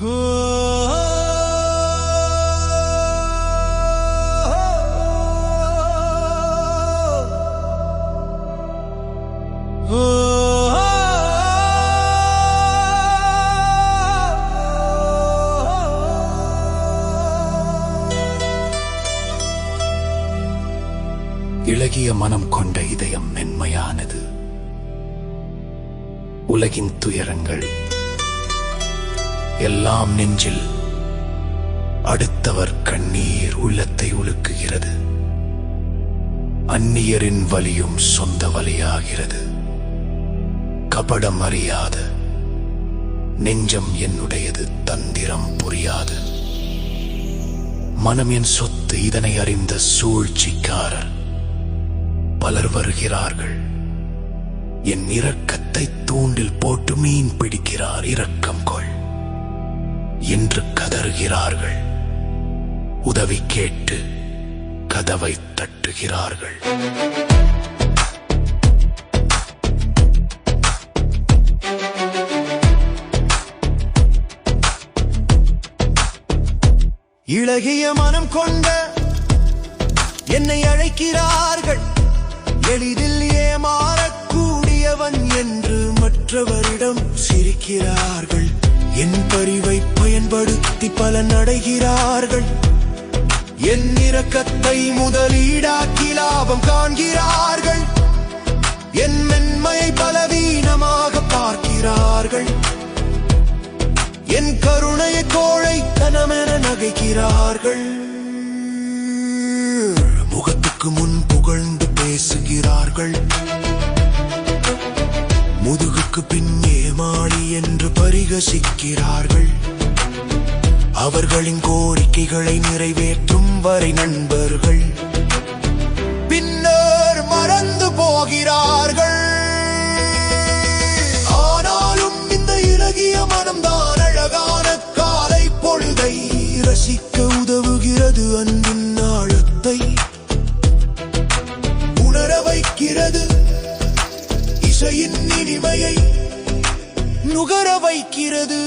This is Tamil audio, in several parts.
இளகிய மனம் கொண்ட இதயம் மென்மையானது. உலகின் துயரங்கள் எல்லாம் நெஞ்சில் அடுத்தவர் கண்ணீர் உள்ளத்தை உலுக்குகிறது. அந்நியரின் வலியும் சொந்த வலியாகிறது. கபடம் அறியாது நெஞ்சம் என்னுடையது தந்திரம் புரியாது. மனம் என் சொத்து இதனை அறிந்த சூழ்ச்சிக்காரர் பலர் வருகிறார்கள். என் இரக்கத்தை தூண்டில் போட்டு மீன் பிடிக்கிறார் இரக்கம். என்று கதறுகிறார்கள். உதவி கேட்டு கதவை தட்டுகிறார்கள். இளகிய மனம் கொண்ட என்னை அழைக்கிறார்கள். எளிதில் ஏமாறக்கூடியவன் என்று மற்றவரிடம் சிரிக்கிறார்கள். என் பரிவை பயன்படுத்தி பலன் அடைகிறார்கள் என் இரக்கத்தை முதலீடாக்கி லாபம் காண்கிறார்கள். என் மென்மையை பலவீனமாக பார்க்கிறார்கள். என் கருணையை கோழை கனமென நகைக்கிறார்கள். முகத்துக்கு முன் புகழ்ந்து பேசுகிறார்கள். முதுகுக்கு பின் என்று பரிகசிக்கிறார்கள். அவர்களின் கோரிக்கைகளை நிறைவேற்றும் வரை நண்பர்கள். பின்னர் மறந்து போகிறார்கள். ஆனாலும் இந்த இலகிய மனம்தான் அழகான காலை பொழுதை ரசிக்க உதவுகிறது அன்பின் ஆழத்தை. உணர வைக்கிறது இசையின் இனிமையை. நுகர வைக்கிறது.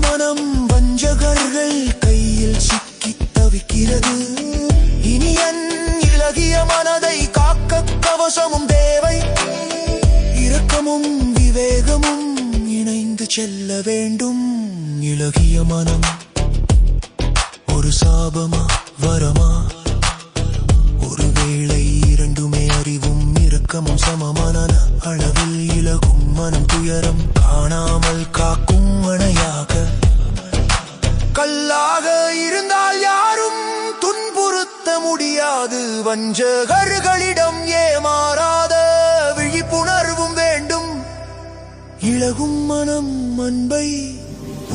மனம் வஞ்சகர்கள் கையில் சிக்கி தவிக்கிறது. இனி என் இலகிய மனதை காக்க கவசமும் தேவை. இரக்கமும் விவேகமும் இணைந்து செல்ல வேண்டும். இலகிய மனம் ஒரு சாபமா வரமா? ஒருவேளை இரண்டுமே அறிவும் இரக்கமும் சமமான அளவில் இலகும் மனம் துயரம். முடியாது வஞ்சகர்களிடம் ஏமாறாத விழிப்புணர்வும் வேண்டும். இழகும் மனம் அன்பை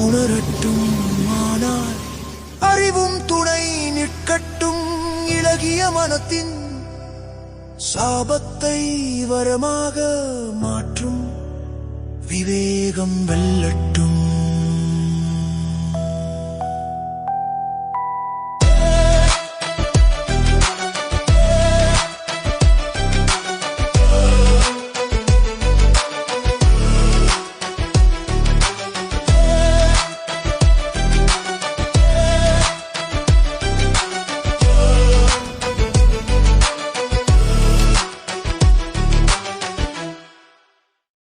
உணரட்டும் ஆனால் அறிவும் துணை நிற்கட்டும் இளகிய மனத்தின் சாபத்தை வரமாக மாற்றும். விவேகம் வெல்லட்டும்